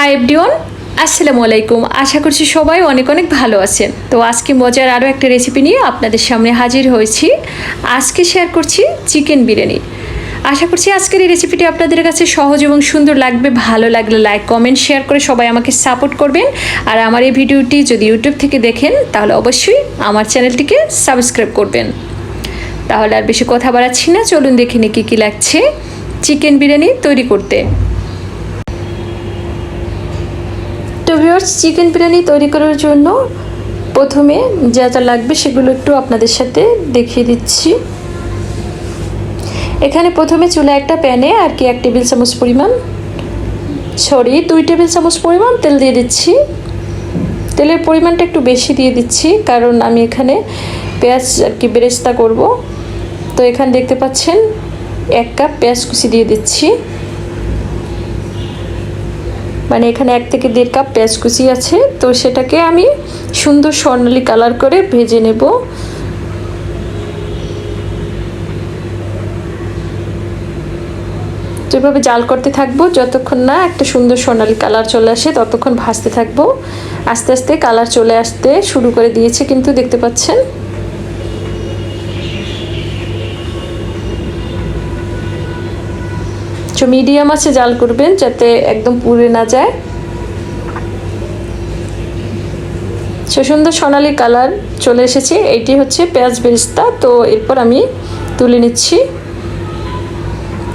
Hi everyone আসসালামু আলাইকুম। আশা করছি সবাই অনেক অনেক ভালো আছেন। তো আজকে মজার আরও একটা রেসিপি নিয়ে আপনাদের সামনে হাজির হয়েছি। আজকে শেয়ার করছি চিকেন বিরিয়ানি। আশা করছি আজকের এই রেসিপিটি আপনাদের কাছে সহজ এবং সুন্দর লাগবে, ভালো লাগলে লাইক কমেন্ট শেয়ার করে সবাই আমাকে সাপোর্ট করবেন। আর আমার এই ভিডিওটি যদি ইউটিউব থেকে দেখেন, তাহলে অবশ্যই আমার চ্যানেলটিকে সাবস্ক্রাইব করবেন। তাহলে আর বেশি কথা বাড়াচ্ছি না, চলুন দেখে নিই কী কী লাগছে চিকেন বিরিয়ানি তৈরি করতে তো ভিউয়ার্স চিকেন বিরিয়ানি তৈরি করার জন্য প্রথমে যা যা লাগবে সেগুলো একটু আপনাদের সাথে দেখিয়ে দিচ্ছি। এখানে প্রথমে চুলা একটা প্যানে আর কি এক টেবিল চামচ পরিমাণ, সরি, দুই টেবিল চামচ পরিমাণ তেল দিয়ে দিচ্ছি। তেলের পরিমাণটা একটু বেশি দিয়ে দিচ্ছি, কারণ আমি এখানে পেঁয়াজ আর কি বেরেস্তা করব। তো এখানে দেখতে পাচ্ছেন, এক কাপ পেঁয়াজ কুচি দিয়ে দিচ্ছি। মানে এখানে এক থেকে দেড় কাপ পেঁয়াজ কুচি আছে। তো সেটাকে আমি সুন্দর স্বর্ণালী কালার করে ভেজে নেব। যেভাবে জাল করতে থাকব, যতক্ষণ না একটা সুন্দর সোনালি কালার চলে আসে, ততক্ষণ ভাজতে থাকব। আস্তে আস্তে কালার চলে আসতে শুরু করে দিয়েছে কিন্তু দেখতে পাচ্ছেন। তো মিডিয়াম আছে জাল করবেন যাতে একদম পুড়ে না যায়। সে সুন্দর সোনালি কালার চলে এসেছে। এটি হচ্ছে পেঁয়াজ বেরিস্তা। তো এরপর আমি তুলে নিচ্ছি।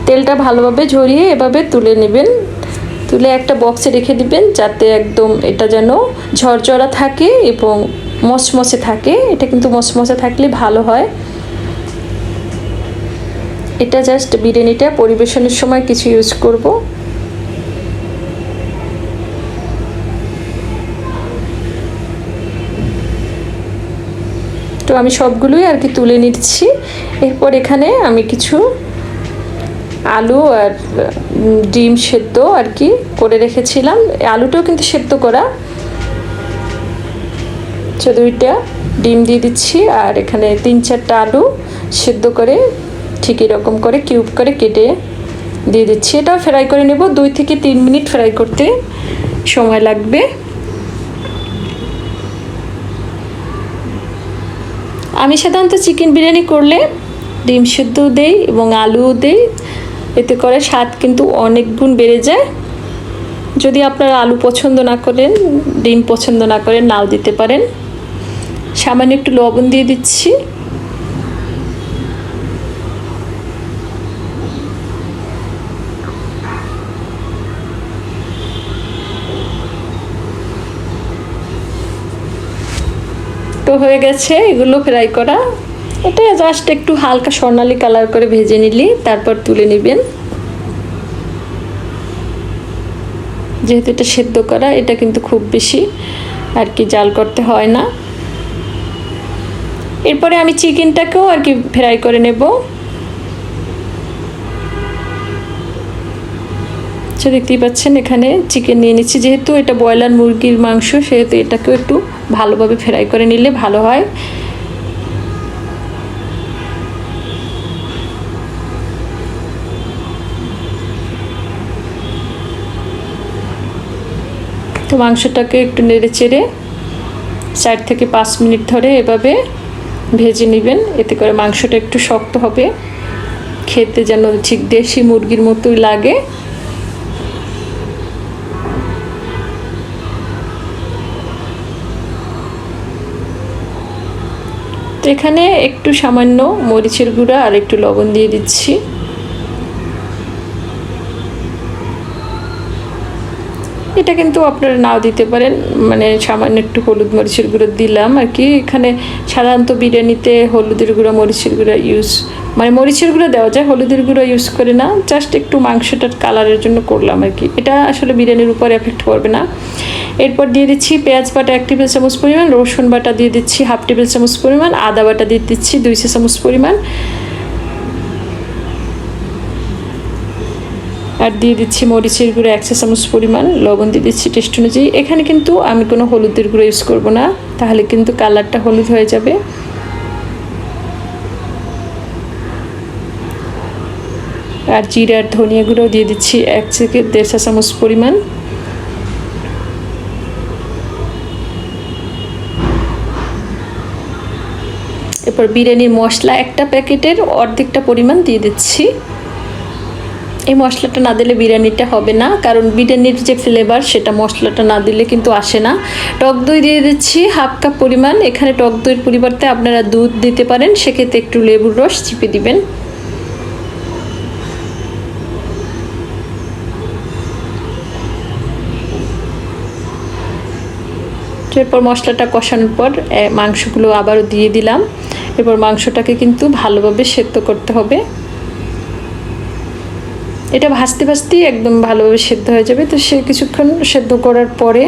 তেলটা ভালোভাবে ঝরিয়ে এভাবে তুলে নেবেন। তুলে একটা বক্সে রেখে দিবেন যাতে একদম এটা যেন ঝরঝরা থাকে এবং মচমচে থাকে। এটা কিন্তু মচমচে থাকলে ভালো হয়। এটা জাস্ট বিরিয়ানিটা পরিবেশনের সময় কিছু ইউজ করব। তো আমি সবগুলোই আর কি তুলে নিচ্ছি। এরপর এখানে আমি কিছু আলু আর ডিম সেদ্ধ আর কি করে রেখেছিলাম। আলুটাও কিন্তু সেদ্ধ করা। তো দুইটা ডিম দিয়ে দিচ্ছি আর এখানে তিন চারটা আলু সেদ্ধ করে ঠিক এরকম করে কিউব করে কেটে দিয়ে দিচ্ছি। এটাও ফ্রাই করে নেব, দুই থেকে তিন মিনিট ফ্রাই করতে সময় লাগবে। আমি সাধারণত চিকেন বিরিয়ানি করলে ডিম সেদ্ধ দেই এবং আলুও দেই। এতে করে স্বাদ কিন্তু অনেক গুণ বেড়ে যায়। যদি আপনারা আলু পছন্দ না করেন, ডিম পছন্দ না করেন, নাও দিতে পারেন। সামান্য একটু লবণ দিয়ে দিচ্ছি। তো হয়ে গেছে, এগুলো ফ্রাই করা। এটা জাস্ট একটু হালকা স্বর্ণালী কালার করে ভেজে নিলি, তারপর তুলে নেবেন। যেহেতু এটা সেদ্ধ করা, এটা কিন্তু খুব বেশি আর কি জাল করতে হয় না। এরপরে আমি চিকেনটাকেও আর কি ফ্রাই করে নেব। দেখতেই পাচ্ছেন এখানে চিকেন নিয়ে নিচ্ছি, যেহেতু এটা ব্রয়লার মুরগির মাংস, সেহেতু এটাকেও একটু ভালোভাবে ফ্রাই করে নিলে ভালো হয়। তো মাংসটাকে একটু নেড়ে চেড়ে চার থেকে পাঁচ মিনিট ধরে এভাবে ভেজে নেবেন। এতে করে মাংসটা একটু শক্ত হবে। খেতে যেন ঠিক দেশি মুরগির মতোই লাগে। তো এখানে একটু সামান্য মরিচের গুঁড়া আর একটু লবণ দিয়ে দিচ্ছি। এটা কিন্তু আপনারা নাও দিতে পারেন মানে সামান্য একটু হলুদ মরিচের গুঁড়ো দিলাম আর কি। এখানে সাধারণত বিরিয়ানিতে হলুদের গুঁড়ো, মরিচের গুঁড়ো ইউজ মানে মরিচের গুঁড়ো দেওয়া যায়, হলুদের গুঁড়ো ইউজ করে না জাস্ট একটু মাংসটার কালারের জন্য করলাম আর কি। এটা আসলে বিরিয়ানির উপর এফেক্ট করবে না। এরপর দিয়ে দিচ্ছি পেঁয়াজ বাটা এক টেবিল চামচ পরিমাণ, রসুন বাটা দিয়ে দিচ্ছি হাফ টেবিল চামচ পরিমাণ, আদা বাটা দিয়ে দিচ্ছি দুই দুইশো চামচ পরিমাণ। আর দিয়ে দিচ্ছি মরিচের গুঁড়ো এক একশো চামচ পরিমাণ, লবণ দিয়ে দিচ্ছি টেস্ট অনুযায়ী। এখানে কিন্তু আমি কোনো হলুদের গুঁড়ো ইউজ করব না, তাহলে কিন্তু কালারটা হলুদ হয়ে যাবে। আর জিরার ধনিয়া গুঁড়ো দিয়ে দিচ্ছি এক থেকে দেড় চা চামচ পরিমাণ। এরপর বিরিয়ানির মশলা একটা প্যাকেটের অর্ধেকটা পরিমাণ দিয়ে দিচ্ছি। এই মশলাটা না দিলে বিরিয়ানিটা হবে না, কারণ বিরিয়ানির যে ফ্লেভার সেটা মশলাটা না দিলে কিন্তু আসে না। টক দই দিয়ে দিচ্ছি হাফ কাপ পরিমাণ। এখানে টক দইয়ের পরিবর্তে আপনারা দুধ দিতে পারেন, সেক্ষেত্রে একটু লেবুর রস চিপে দিবেন। এরপর মশলাটা কষানোর পর মাংসগুলো আবারও দিয়ে দিলাম। এরপর মাংসটাকে কিন্তু ভালোভাবে সেদ্ধ করতে হবে। এটা ভাজতে ভাজতেই একদম ভালোভাবে সেদ্ধ হয়ে যাবে। তো সে কিছুক্ষণ সেদ্ধ করার পরে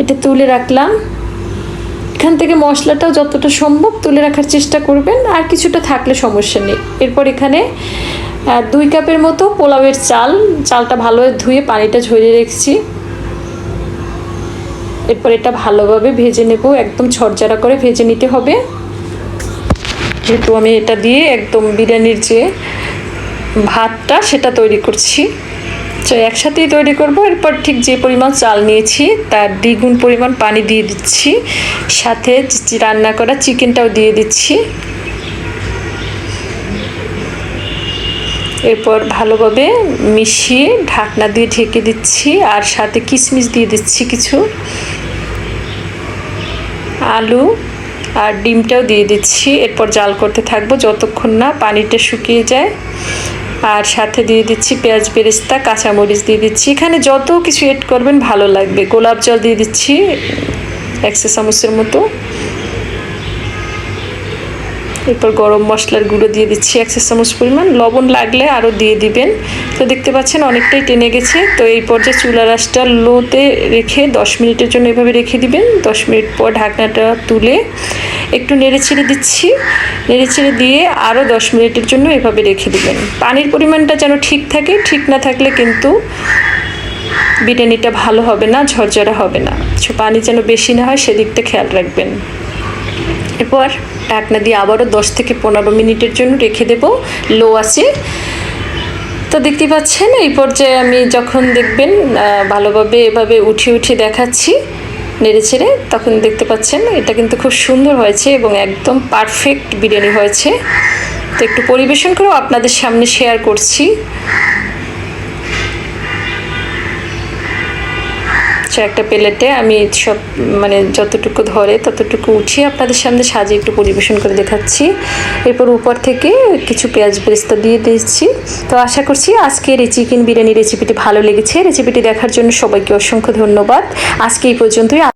এটা তুলে রাখলাম। এখান থেকে মশলাটাও যতটা সম্ভব তুলে রাখার চেষ্টা করবেন। আর কিছুটা থাকলে সমস্যা নেই। এরপর এখানে দুই কাপের মতো পোলাওয়ের চাল। চালটা ভালোভাবে ধুয়ে পানিটা ঝরিয়ে রেখেছি। এরপর এটা ভালোভাবে ভেজে নেব, একদম ঝরঝরা করে ভেজে নিতে হবে। যেহেতু আমি এটা দিয়ে একদম বিরিয়ানির যে ভাতটা সেটা তৈরি করছি। তো একসাথেই তৈরি করব, এরপর ঠিক যে পরিমাণ চাল নিয়েছি, তার দ্বিগুণ পরিমাণ পানি দিয়ে দিচ্ছি। সাথে রান্না করা চিকেনটাও দিয়ে দিচ্ছি। এরপর ভালোভাবে মিশিয়ে ঢাকনা দিয়ে ঢেকে দিচ্ছি আর সাথে কিশমিশ দিয়ে দিচ্ছি কিছু। আলু আর ডিমটাও দিয়ে দিচ্ছি। এরপর জাল করতে থাকব যতক্ষণ না পানিটা শুকিয়ে যায়। আর সাথে দিয়ে দিচ্ছি পেঁয়াজ বেরেস্তা, কাঁচামরিচ দিয়ে দিচ্ছি। এখানে যত কিছু এড করবেন ভালো লাগবে। গোলাপ জল দিয়ে দিচ্ছি, একশো চামচের মতো। এরপর গরম মশলার গুঁড়ো দিয়ে দিচ্ছি একশো চামচ পরিমাণ। লবণ লাগলে আরও দিয়ে দিবেন। তো দেখতে পাচ্ছেন অনেকটাই টেনে গেছে। তো এই পর্যায়ে চুলা রাসটা লোতে রেখে দশ মিনিটের জন্য এভাবে রেখে দিবেন। দশ মিনিট পর ঢাকনাটা তুলে একটু নেড়ে ছেড়ে দিচ্ছি। নেড়ে ছেড়ে দিয়ে আরও দশ মিনিটের জন্য এভাবে রেখে দিবেন। পানির পরিমাণটা যেন ঠিক থাকে, ঠিক না থাকলে কিন্তু বিরিয়ানিটা ভালো হবে না, ঝরঝরা হবে না। পানি যেন বেশি না হয় সেদিকটা খেয়াল রাখবেন। এরপর ঢাকনা দিয়ে আবারও দশ থেকে পনেরো মিনিটের জন্য রেখে দেব লো আছে। তো দেখতে পাচ্ছেন, এই পর্যায়ে আমি যখন দেখবেন ভালোভাবে এভাবে উঠিয়ে উঠিয়ে দেখাচ্ছি, নেড়ে ছেড়ে তখন দেখতে পাচ্ছেন এটা কিন্তু খুব সুন্দর হয়েছে এবং একদম পারফেক্ট বিরিয়ানি হয়েছে। তো একটু পরিবেশন করেও আপনাদের সামনে শেয়ার করছি। একটা প্লেটে আমি সব মানে যতটুকু ধরে ততটুকু উঠিয়ে আপনাদের সামনে সাজিয়ে একটু পরিবেশন করে দেখাচ্ছি। এরপর উপর থেকে কিছু পেঁয়াজ বেরেস্তা দিয়ে দিচ্ছি। তো আশা করছি আজকের এই চিকেন বিরিয়ানি রেসিপিটি ভালো লেগেছে। রেসিপিটি দেখার জন্য সবাইকে অসংখ্য ধন্যবাদ। আজকে এই পর্যন্তই।